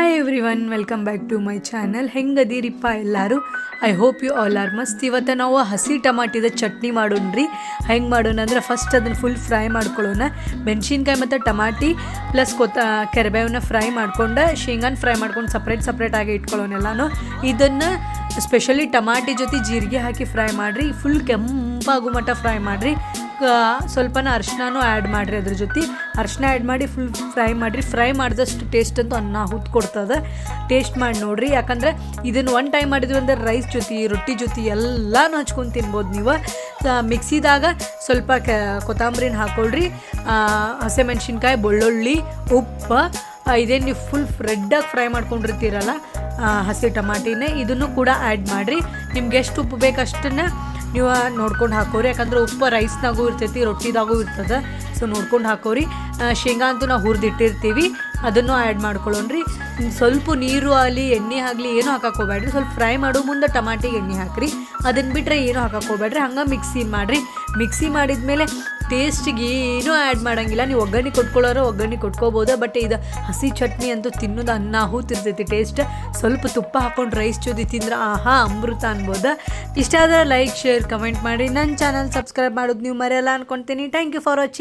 Everyone welcome back to my channel ಹೆಂಗದಿರಿಪ್ಪ ಎಲ್ಲರೂ? I hope you all are ಮಸ್ತ್ ಇವತ್ತು ನಾವು ಹಸಿ ಟಮಾಟಿದ ಚಟ್ನಿ ಮಾಡೋಣ್ರಿ. ಹೆಂಗೆ ಮಾಡೋಣ ಅಂದ್ರೆ ಫಸ್ಟ್ ಅದನ್ನು ಫುಲ್ ಫ್ರೈ ಮಾಡ್ಕೊಳ್ಳೋಣ. ಮೆಣಸಿನ್ಕಾಯಿ ಮತ್ತು ಟಮಾಟಿ ಪ್ಲಸ್ ಕೊತ್ತ ಕೆರೆಬೇವನ್ನ ಫ್ರೈ ಮಾಡ್ಕೊಂಡು ಶೇಂಗಾನ ಫ್ರೈ ಮಾಡ್ಕೊಂಡು ಸಪ್ರೇಟ್ ಸಪ್ರೇಟಾಗಿ ಇಟ್ಕೊಳ್ಳೋಣ ಎಲ್ಲಾನು. ಇದನ್ನು ಸ್ಪೆಷಲಿ ಟಮಾಟಿ ಜೊತೆ ಜೀರಿಗೆ ಹಾಕಿ ಫ್ರೈ ಮಾಡಿರಿ. ಫುಲ್ ಕೆಂಪಾಗು ಮಟ್ಟ ಫ್ರೈ ಮಾಡಿರಿ. ಸ್ವಲ್ಪನ ಅರ್ಶಿನೂ ಆ್ಯಡ್ ಮಾಡಿರಿ ಅದ್ರ ಜೊತೆ. ಅರ್ಶಿನ ಆ್ಯಡ್ ಮಾಡಿ ಫುಲ್ ಫ್ರೈ ಮಾಡಿರಿ. ಫ್ರೈ ಮಾಡಿದಷ್ಟು ಟೇಸ್ಟ್ ಅಂತೂ ಅನ್ನ ಹುತ್ತು ಕೊಡ್ತದೆ. ಟೇಸ್ಟ್ ಮಾಡಿ ನೋಡಿರಿ. ಯಾಕಂದ್ರೆ ಇದನ್ನು ಒನ್ ಟೈಮ್ ಮಾಡಿದ್ವಿ ಅಂದ್ರೆ ರೈಸ್ ಜೊತೆ, ರೊಟ್ಟಿ ಜೊತೆ ಎಲ್ಲನೂ ಹಚ್ಕೊಂಡು ತಿನ್ಬೋದು ನೀವು. ಮಿಕ್ಸಿದಾಗ ಸ್ವಲ್ಪ ಕ, ಕೊತ್ತಂಬರಿನ ಹಾಕ್ಕೊಳ್ರಿ ಹಸಿಮೆಣ್ಸಿನ್ಕಾಯಿ, ಬೆಳ್ಳುಳ್ಳಿ, ಉಪ್ಪು ಇದೇನು ನೀವು ಫುಲ್ ಫ್ರೆಡ್ಡಾಗಿ ಫ್ರೈ ಮಾಡ್ಕೊಂಡಿರ್ತೀರಲ್ಲ ಹಸಿ ಟಮಾಟಿನ ಇದನ್ನು ಕೂಡ ಆ್ಯಡ್ ಮಾಡಿರಿ. ನಿಮ್ಗೆ ಎಷ್ಟು ಉಪ್ಪು ಬೇಕು ಅಷ್ಟನ್ನು ನೀವು ನೋಡ್ಕೊಂಡು ಹಾಕೋರಿ. ಯಾಕಂದ್ರೆ ಉಪ್ಪು ರೈಸ್ನಾಗೂ ಇರ್ತೈತಿ, ರೊಟ್ಟಿದಾಗೂ ಇರ್ತದೆ. ಸೊ ನೋಡ್ಕೊಂಡು ಹಾಕೋರಿ. ಶೇಂಗಾ ಅಂತೂ ನಾವು ಹುರಿದಿಟ್ಟಿರ್ತೀವಿ. ಅದನ್ನು ಆ್ಯಡ್ ಮಾಡ್ಕೊಳ್ಳೋಣ್ರಿ. ಸ್ವಲ್ಪ ನೀರು ಆಗಲಿ, ಎಣ್ಣೆ ಆಗಲಿ, ಏನೂ ಹಾಕಕ್ಕೆ ಹೋಗ್ಬೇಡ್ರಿ. ಸ್ವಲ್ಪ ಫ್ರೈ ಮಾಡೋ ಮುಂದೆ ಟಮಾಟಿಗೆ ಎಣ್ಣೆ ಹಾಕ್ರಿ. ಅದನ್ನು ಬಿಟ್ಟರೆ ಏನೂ ಹಾಕಕ್ಕೆ ಹೋಗ್ಬೇಡ್ರಿ. ಹಂಗೆ ಮಿಕ್ಸಿ ಮಾಡಿರಿ. ಮಿಕ್ಸಿ ಮಾಡಿದ್ಮೇಲೆ ಟೇಸ್ಟಿಗೆ ಏನೂ ಆ್ಯಡ್ ಮಾಡಂಗಿಲ್ಲ. ನೀವು ಒಗ್ಗರಣೆ ಕೊಟ್ಕೊಳ್ಳೋರು ಒಗ್ಗರಣೆ ಕೊಟ್ಕೋಬೋದು. ಬಟ್ ಇದು ಹಸಿ ಚಟ್ನಿ ಅಂತೂ ತಿನ್ನೋದು ಅನ್ನ ಹೂತಿರ್ತೈತಿ ಟೇಸ್ಟ್ ಸ್ವಲ್ಪ ತುಪ್ಪ ಹಾಕ್ಕೊಂಡು ರೈಸ್ ಜೊತೆ ತಿಂದ್ರೆ ಆಹಾ, ಅಮೃತ ಅನ್ಬೋದು. ಇಷ್ಟ ಆದರೆ ಲೈಕ್ ಶೇರ್ ಕಮೆಂಟ್ ಮಾಡಿ. ನನ್ನ ಚಾನಲ್ ಸಬ್ಸ್ಕ್ರೈಬ್ ಮಾಡೋದು ನೀವು ಮರೆಯಲ್ಲ ಅನ್ಕೊತೀನಿ. Thank you for watching